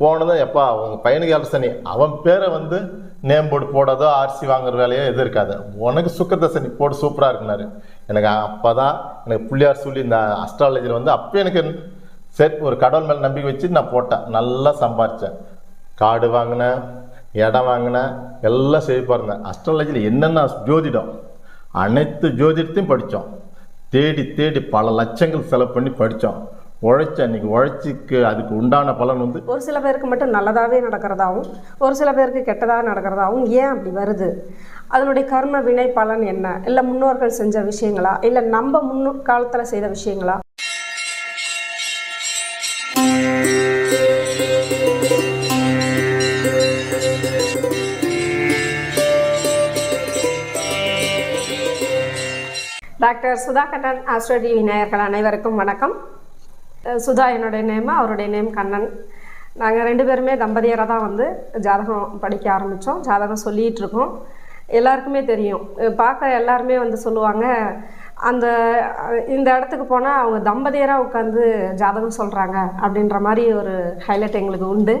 போனதும் எப்பா உங்கள் பையனுக்கு ஏழரை அவன் பேரை வந்து நேம் போர்டு போடாதோ ஆர்சி வாங்குற வேலையோ எதுவும் இருக்காது. உனக்கு சுக்கரதசனி போட்டு சூப்பராக இருக்குனாரு எனக்கு அப்போ தான் எனக்கு பிள்ளையார் சொல்லி இந்த அஸ்ட்ராலஜியில் வந்து அப்போ எனக்கு சரி ஒரு கடவுள் மேலே நம்பிக்கை வச்சு நான் போட்டேன். நல்லா சம்பாரித்தேன் காடு வாங்கினேன் இடம் வாங்கினேன் எல்லாம் செழிப்பாக இருந்தேன் அஸ்ட்ராலஜியில் என்னென்ன ஜோதிடம்? அனைத்து ஜோதிடத்தையும் படித்தோம். தேடி தேடி பல லட்சங்கள் செலவு பண்ணி படித்தோம். உழைச்ச அன்னைக்கு உழைச்சிக்கு அதுக்கு உண்டான பலன் வந்து ஒரு சில பேருக்கு மட்டும் நல்லதாகவே நடக்கிறதாவும் ஒரு சில பேருக்கு கெட்டதாக நடக்கிறதாவும் ஏன் அப்படி வருது? அதனுடைய கர்ம வினை பலன் என்ன? இல்லை முன்னோர்கள் செஞ்ச விஷயங்களா? இல்லை நம்ம முன்னோ காலத்தில் செய்த விஷயங்களா? Doctor Sudha Kannan Astro TV விநாயகர்கள் அனைவருக்கும் வணக்கம். சுதா என்னுடைய நேம் அவருடைய நேம் கண்ணன். நாங்கள் ரெண்டு பேருமே தம்பதியராக தான் வந்து ஜாதகம் படிக்க ஆரம்பித்தோம் ஜாதகம் சொல்லிகிட்டு இருக்கோம். எல்லாருக்குமே தெரியும். பார்க்க எல்லாருமே வந்து சொல்லுவாங்க அந்த இந்த இடத்துக்கு போனால் அவங்க தம்பதியராக உட்காந்து ஜாதகம் சொல்கிறாங்க அப்படின்ற மாதிரி ஒரு ஹைலைட் எங்களுக்கு உண்டு.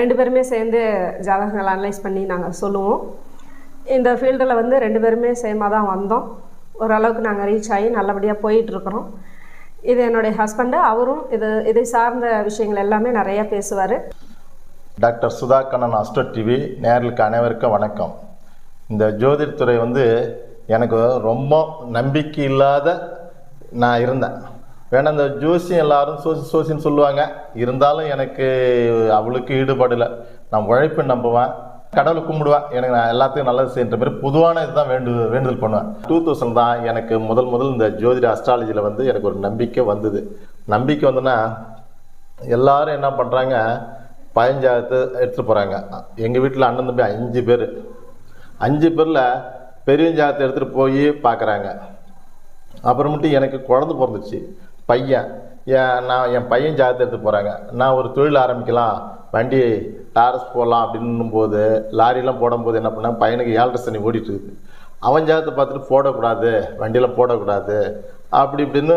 ரெண்டு பேருமே சேர்ந்து ஜாதகங்கள் அனலைஸ் பண்ணி நாங்கள் சொல்லுவோம். இந்த ஃபீல்டில் வந்து ரெண்டு பேருமே சேமாக தான் வந்தோம். ஓரளவுக்கு நாங்கள் ரீச் ஆகி நல்லபடியாக போயிட்டுருக்குறோம் இது என்னுடைய ஹஸ்பண்டு அவரும் இது இதை சார்ந்த விஷயங்கள் எல்லாமே நிறையா பேசுவார். Doctor Sudha Kannan astro TV நேர்களுக்கு அனைவருக்கும் வணக்கம். இந்த ஜோதிடத்துறை வந்து எனக்கு ரொம்ப நம்பிக்கை இல்லாத நான் இருந்தேன். வேணா இந்த ஜோசியம் எல்லாரும் சோசி சோசின்னு சொல்லுவாங்க. இருந்தாலும் எனக்கு அவளுக்கு ஈடுபாடு நான் உழைப்பு நம்புவேன். கடவுளை கும்பிடுவேன் எனக்கு நான் எல்லாத்தையும் நல்லது செய்கிற மாதிரி பொதுவான இதுதான் வேண்டு வேண்டுதல் பண்ணுவேன். டூ தௌசண்ட் தான் எனக்கு முதல் முதல் இந்த ஜோதிட அஸ்ட்ராலஜியில் வந்து எனக்கு ஒரு நம்பிக்கை வந்தது. நம்பிக்கை வந்துன்னா எல்லாரும் என்ன பண்ணுறாங்க பயஞ்சாகத்து எடுத்துகிட்டு போகிறாங்க எங்கள் வீட்டில் அண்ணன் தம்பி அஞ்சு பேர். அஞ்சு பேரில் பெரிய ஜாகத்தை எடுத்துகிட்டு போய் பார்க்குறாங்க அப்புறமேட்டு எனக்கு குழந்த பிறந்துச்சு பையன். என் நான் என் பையன் ஜாதத்தை எடுத்து போகிறாங்க நான் ஒரு தொழில் ஆரம்பிக்கலாம். வண்டி டாரஸ் போடலாம் அப்படின்னும் போது லாரிலாம் போடும்போது என்ன பண்ணேன்? பையனுக்கு ஏழரை சனி ஓடிட்டு இருக்குது அவன் ஜாதத்தை பார்த்துட்டு போடக்கூடாது. வண்டியில் போடக்கூடாது. அப்படி இப்படின்னு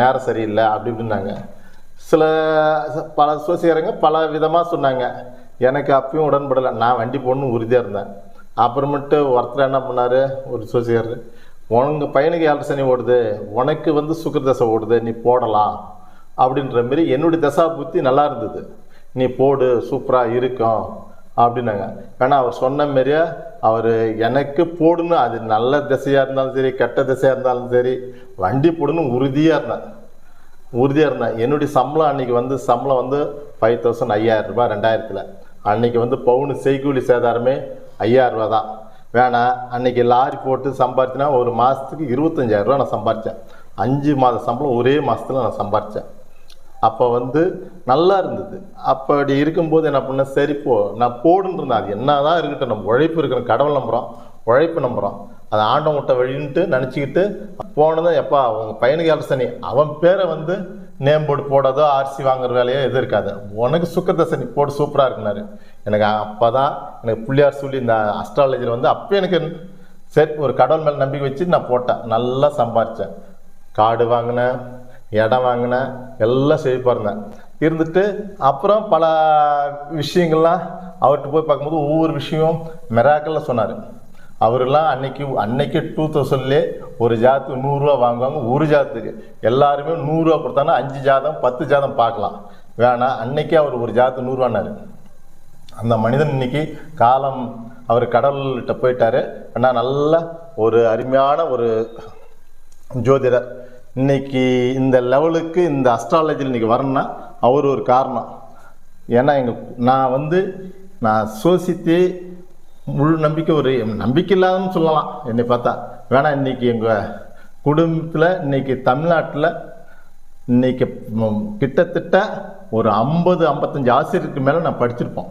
நேரம் சரியில்லை. அப்படி இப்படின்னாங்க. சில பல சோசியரங்க பல விதமாக சொன்னாங்க. எனக்கு அப்பயும் உடன்படலை. நான் வண்டி போடணும்னு உறுதியாக இருந்தேன். அப்புறமேட்டு ஒருத்தர் என்ன பண்ணார்? ஒரு சோசியர் உனக்கு பையனுக்கு ஏழரை சனி ஓடுது உனக்கு வந்து சுக்கர தசை ஓடுது நீ போடலாம் அப்படின்ற மாரி என்னுடைய தசா புத்தி நல்லா இருந்தது. நீ போடு சூப்பராக இருக்கும் அப்படின்னாங்க. ஏன்னா அவர் சொன்ன மாரியே அவர் எனக்கு போடுன்னு அது நல்ல திசையாக இருந்தாலும் சரி கெட்ட திசையாக இருந்தாலும் சரி வண்டி போடுன்னு உறுதியாக இருந்தேன் உறுதியாக இருந்தேன் என்னுடைய சம்பளம் அன்றைக்கி வந்து சம்பளம் வந்து ஃபைவ் தௌசண்ட் ஐயாயிரம் ரூபாய் ரெண்டாயிரத்தில். அன்னைக்கு வந்து பவுனு செய்கூலி சேதாரமே ஐயாயிரரூபா தான். வேணாம் அன்னைக்கு லாரி போட்டு சம்பாரிச்சினா ஒரு மாதத்துக்கு இருபத்தஞ்சாயிரம் ரூபா நான் சம்பாரித்தேன் அஞ்சு மாத சம்பளம் ஒரே மாதத்தில் நான் சம்பாரித்தேன் அப்போ வந்து நல்லா இருந்தது. அப்படி இருக்கும்போது என்ன பண்ணேன் சரி போ நான் போடுன்னு இருந்தேன். அது என்ன தான் இருக்கட்டும் நம்ம உழைப்பு இருக்கிறோம் கடவுள் நம்புகிறோம் உழைப்பு நம்புகிறோம் அதை ஆண்டம் விட்ட வழின்ட்டு நினச்சிக்கிட்டு போனதும் எப்பா உங்கள் பையனுக்கு ஏழரை சனி. அவன் பேரை வந்து நேம் போர்டு போடாதோ ஆர்சி வாங்குற வேலையோ எதுவும் இருக்காது. உனக்கு சுக்கரதசனி போட்டு சூப்பராக இருக்குனாரு. எனக்கு அப்போ தான் எனக்கு பிள்ளையார் சொல்லி இந்த அஸ்ட்ராலஜியில் வந்து அப்போ எனக்கு சரி ஒரு கடவுள் மேலே நம்பிக்கை வச்சு நான் போட்டேன். நல்லா சம்பாரித்தேன் காடு வாங்கினேன் இடம் வாங்கினேன் எல்லாம் செழிப்பாக இருந்தேன். இருந்துட்டு அப்புறம் பல விஷயங்கள்லாம் அவர்கிட்ட போய் பார்க்கும்போது ஒவ்வொரு விஷயம் மெராக்கல்ல சொன்னார். அவரெல்லாம் அன்னைக்கு அன்னைக்கு டூ தௌசண்ட்லேயே ஒரு ஜாதத்துக்கு நூறுரூவா வாங்குவாங்க ஒரு ஜாதத்துக்கு எல்லாருமே நூறுரூவா கொடுத்தாங்கன்னா அஞ்சு ஜாதம் பத்து ஜாதம் பார்க்கலாம். வேணாம் அன்னைக்கே அவர் ஒரு ஜாதத்துக்கு நூறுரூவானாரு அந்த மனிதன் இன்னைக்கு காலம் அவர் கடவுள்கிட்ட போயிட்டாரு. ஆனால் நல்ல ஒரு அருமையான ஒரு ஜோதிடர். இன்னைக்கு இந்த லெவலுக்கு இந்த அஸ்ட்ராலஜியில் இன்னைக்கு வரணும்னா அவர் ஒரு காரணம். ஏன்னா எங்கள் நான் வந்து நான் சோசித்து முழு நம்பிக்கை ஒரு நம்பிக்கை இல்லாதன்னு சொல்லலாம் என்னை பார்த்தா. வேணா இன்றைக்கி எங்கள் குடும்பத்தில் இன்னைக்கு தமிழ்நாட்டில் இன்னைக்கு கிட்டத்தட்ட ஒரு ஐம்பது ஐம்பத்தஞ்சு ஆசிரியருக்கு மேலே நான் படிச்சிருப்போம்.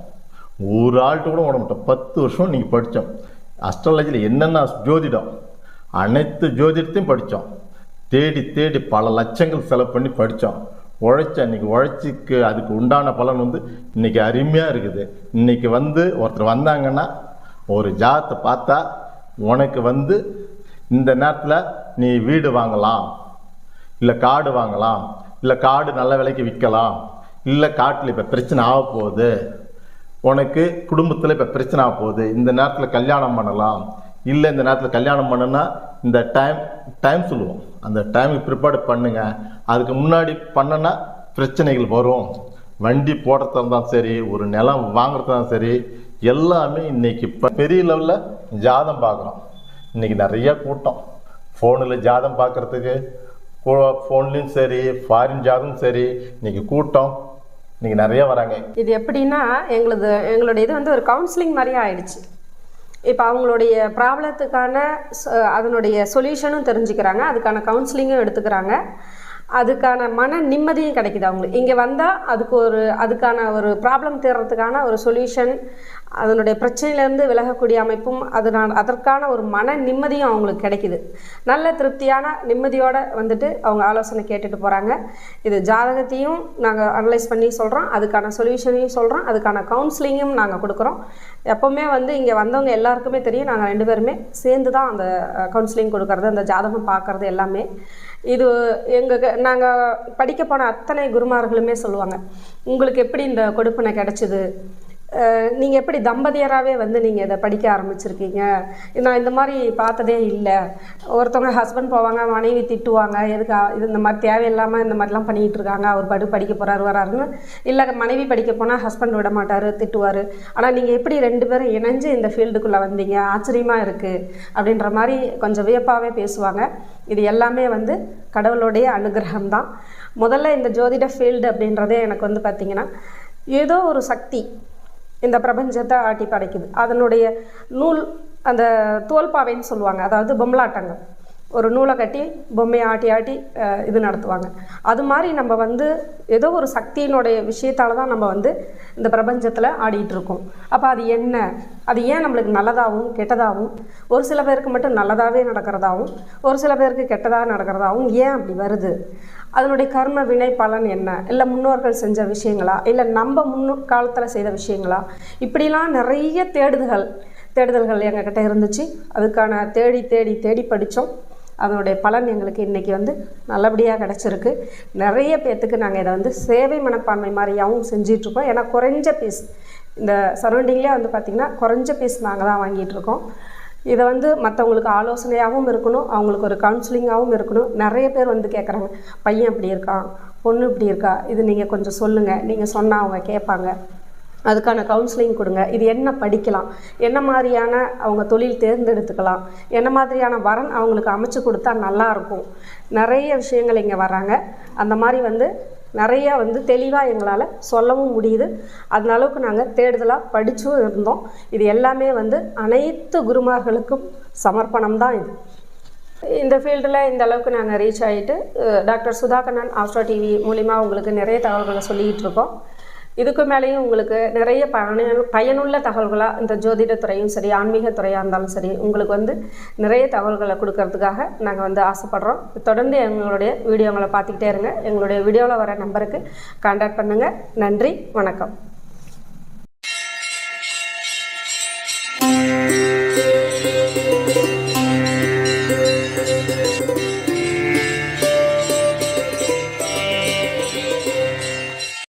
ஒரு ஆள்கிட்ட கூட விட மாட்டோம். பத்து வருஷம் நீங்கள் படித்தோம் அஸ்ட்ராலஜியில் என்னென்ன ஜோதிடம்? அனைத்து ஜோதிடத்தையும் படித்தோம் தேடி தேடி பல லட்சங்கள் செலவு பண்ணி படித்தோம் உழைச்ச இன்றைக்கி உழைச்சிக்கு அதுக்கு உண்டான பலன் வந்து இன்னைக்கு அருமையாக இருக்குது. இன்றைக்கி வந்து ஒருத்தர் வந்தாங்கன்னா ஒரு ஜாதத்தை பார்த்தா உனக்கு வந்து இந்த நேரத்தில் நீ வீடு வாங்கலாம். இல்லை காடு வாங்கலாம். இல்லை காடு நல்ல விலைக்கு விற்கலாம். இல்லை காட்டில் இப்போ பிரச்சனை ஆக போகுது உனக்கு குடும்பத்தில் இப்போ பிரச்சனை ஆக போகுது. இந்த நேரத்தில் கல்யாணம் பண்ணலாம். இல்லை இந்த நேரத்தில் கல்யாணம் பண்ணுனா இந்த டைம் டைம் சொல்லுவோம். அந்த டைமுக்கு ப்ரிப்பேர்டு பண்ணுங்கள் அதுக்கு முன்னாடி பண்ணனா பிரச்சனைகள் வரும். வண்டி போடுறதா இருந்தாலும் சரி ஒரு நிலம் வாங்குறதா இருந்தாலும் சரி. எல்லாமே இன்றைக்கி இப்போ பெரிய லெவலில் ஜாதம் பார்க்குறோம். இன்னைக்கு நிறைய கூட்டம். ஃபோனில் ஜாதம் பார்க்குறதுக்கு ஃபோன்லேயும் சரி ஃபாரின் ஜாதம் சரி. இன்றைக்கி கூட்டம். இன்னைக்கு நிறைய வராங்க. இது எப்படின்னா எங்களது எங்களுடைய இது வந்து ஒரு கவுன்சிலிங் மாதிரியே ஆயிடுச்சு. இப்போ அவங்களுடைய ப்ராப்ளத்துக்கான அதனுடைய சொல்யூஷனும் தெரிஞ்சுக்கிறாங்க. அதுக்கான கவுன்சிலிங்கும் எடுத்துக்கிறாங்க. அதுக்கான மன நிம்மதியும் கிடைக்குது அவங்களுக்கு. இங்கே வந்தால் அதுக்கு ஒரு அதுக்கான ஒரு ப்ராப்ளம் தீர்றதுக்கான ஒரு சொல்யூஷன் அதனுடைய பிரச்சனையிலேருந்து விலகக்கூடிய அமைப்பும் அதனால் அதற்கான ஒரு மன நிம்மதியும் அவங்களுக்கு கிடைக்குது. நல்ல திருப்தியான நிம்மதியோடு வந்துட்டு அவங்க ஆலோசனை கேட்டுட்டு போகிறாங்க இது ஜாதகத்தையும் நாங்கள் அனலைஸ் பண்ணி சொல்கிறோம் அதுக்கான சொல்யூஷனையும் சொல்கிறோம் அதுக்கான கவுன்சிலிங்கும் நாங்கள் கொடுக்குறோம். எப்போவுமே வந்து இங்கே வந்தவங்க எல்லாருக்குமே தெரியும். நாங்கள் ரெண்டு பேருமே சேர்ந்து தான் அந்த கவுன்சிலிங் கொடுக்கறது அந்த ஜாதகம் பார்க்குறது எல்லாமே. இது எங்கள் நாங்கள் படிக்க போன அத்தனை குருமார்களுமே சொல்லுவாங்க. உங்களுக்கு எப்படி இந்த கொடுப்பினை கிடச்சிது? நீங்கள் எப்படி தம்பதியராகவே வந்து நீங்கள் இதை படிக்க ஆரம்பிச்சிருக்கீங்க? நான் இந்த மாதிரி பார்த்ததே இல்லை. ஒருத்தவங்க ஹஸ்பண்ட் போவாங்க மனைவி திட்டுவாங்க எதுக்கு இது இந்த மாதிரி தேவையில்லாமல் இந்த மாதிரிலாம் பண்ணிகிட்டு இருக்காங்க அவர் படு படிக்க போகிறாரு வராருன்னு. இல்லை மனைவி படிக்க போனால் ஹஸ்பண்ட் விட மாட்டார் திட்டுவார். ஆனால் நீங்கள் எப்படி ரெண்டு பேரும் இணைஞ்சு இந்த ஃபீல்டுக்குள்ளே வந்தீங்க? ஆச்சரியமாக இருக்குது அப்படின்ற மாதிரி கொஞ்சம் வியப்பாகவே பேசுவாங்க. இது எல்லாமே வந்து கடவுளுடைய அனுகிரகம் தான் முதல்ல இந்த ஜோதிட ஃபீல்டு அப்படின்றதே எனக்கு வந்து பார்த்திங்கன்னா ஏதோ ஒரு சக்தி. இந்த பிரபஞ்சத்தை ஆட்டி படைக்குது. அதனுடைய நூல் அந்த தோல்பாவைன்னு சொல்லுவாங்க. அதாவது பொம்லாட்டங்கள். ஒரு நூலை கட்டி பொம்மையை ஆட்டி ஆட்டி இது நடத்துவாங்க. அது மாதிரி நம்ம வந்து ஏதோ ஒரு சக்தியினுடைய விஷயத்தால தான் நம்ம வந்து இந்த பிரபஞ்சத்தில் ஆடிட்டுருக்கோம் அப்போ அது என்ன? அது ஏன் நம்மளுக்கு நல்லதாகவும் கெட்டதாகவும் ஒரு சில பேருக்கு மட்டும் நல்லதாகவே நடக்கிறதாகவும் ஒரு சில பேருக்கு கெட்டதாக நடக்கிறதாகவும் ஏன் அப்படி வருது? அதனுடைய கர்ம வினை பலன் என்ன? இல்லை முன்னோர்கள் செஞ்ச விஷயங்களா? இல்லை நம்ம முன்னோ காலத்தில் செய்த விஷயங்களா? இப்படிலாம் நிறைய தேடுதல்கள் தேடுதல்கள் எங்ககிட்ட இருந்துச்சு. அதுக்கான தேடி தேடி தேடி படித்தோம் அதனுடைய பலன் எங்களுக்கு இன்றைக்கி வந்து நல்லபடியாக கிடச்சிருக்கு. நிறைய பேர்த்துக்கு நாங்கள் இதை வந்து சேவை மனப்பான்மை மாதிரியாகவும் செஞ்சிட்ருக்கோம். ஏன்னா குறைஞ்ச பீஸ் இந்த சரௌண்டிங்லேயே வந்து பார்த்திங்கன்னா குறைஞ்ச பீஸ் நாங்கள் தான் வாங்கிகிட்ருக்கோம் இதை வந்து மற்றவங்களுக்கு ஆலோசனையாகவும் இருக்கணும் அவங்களுக்கு ஒரு கவுன்சிலிங்காகவும் இருக்கணும். நிறைய பேர் வந்து கேட்குறாங்க பையன் இப்படி இருக்கான் பொண்ணு இப்படி இருக்கா? இது நீங்கள் கொஞ்சம் சொல்லுங்கள் நீங்கள் சொன்னால் அவங்க கேட்பாங்க அதுக்கான கவுன்சிலிங் கொடுங்க. இது என்ன படிக்கலாம்? என்ன மாதிரியான அவங்க தொழில் தேர்ந்தெடுத்துக்கலாம்? என்ன மாதிரியான வரன் அவங்களுக்கு அமைச்சு கொடுத்தா நல்லாயிருக்கும் நிறைய விஷயங்கள் இங்கே வராங்க அந்த மாதிரி வந்து நிறைய வந்து தெளிவாக எங்களால் சொல்லவும் முடியுது. அந்த அளவுக்கு நாங்கள் தேடுதலாக படித்தும் இருந்தோம். இது எல்லாமே வந்து அனைத்து குருமார்களுக்கும் சமர்ப்பணம் தான் இது. இந்த ஃபீல்டில் இந்த அளவுக்கு நாங்கள் ரீச் ஆகிட்டு டாக்டர் சுதாகண்ணன் ஆஸ்ட்ரா டிவி மூலிமா உங்களுக்கு நிறைய தகவல்களை சொல்லிக்கிட்டு இருக்கோம். இதுக்கு மேலேயும் உங்களுக்கு நிறைய பயன பயனுள்ள தகவல்களாக இந்த ஜோதிடத்துறையும் சரி ஆன்மீக துறையாக இருந்தாலும் சரி உங்களுக்கு வந்து நிறைய தகவல்களை கொடுக்கறதுக்காக நாங்கள் வந்து ஆசைப்படுறோம். தொடர்ந்து எங்களுடைய வீடியோங்களை பார்த்துக்கிட்டே இருங்க. எங்களுடைய வீடியோவில் வர நம்பருக்கு கான்டாக்ட் பண்ணுங்கள் நன்றி வணக்கம்.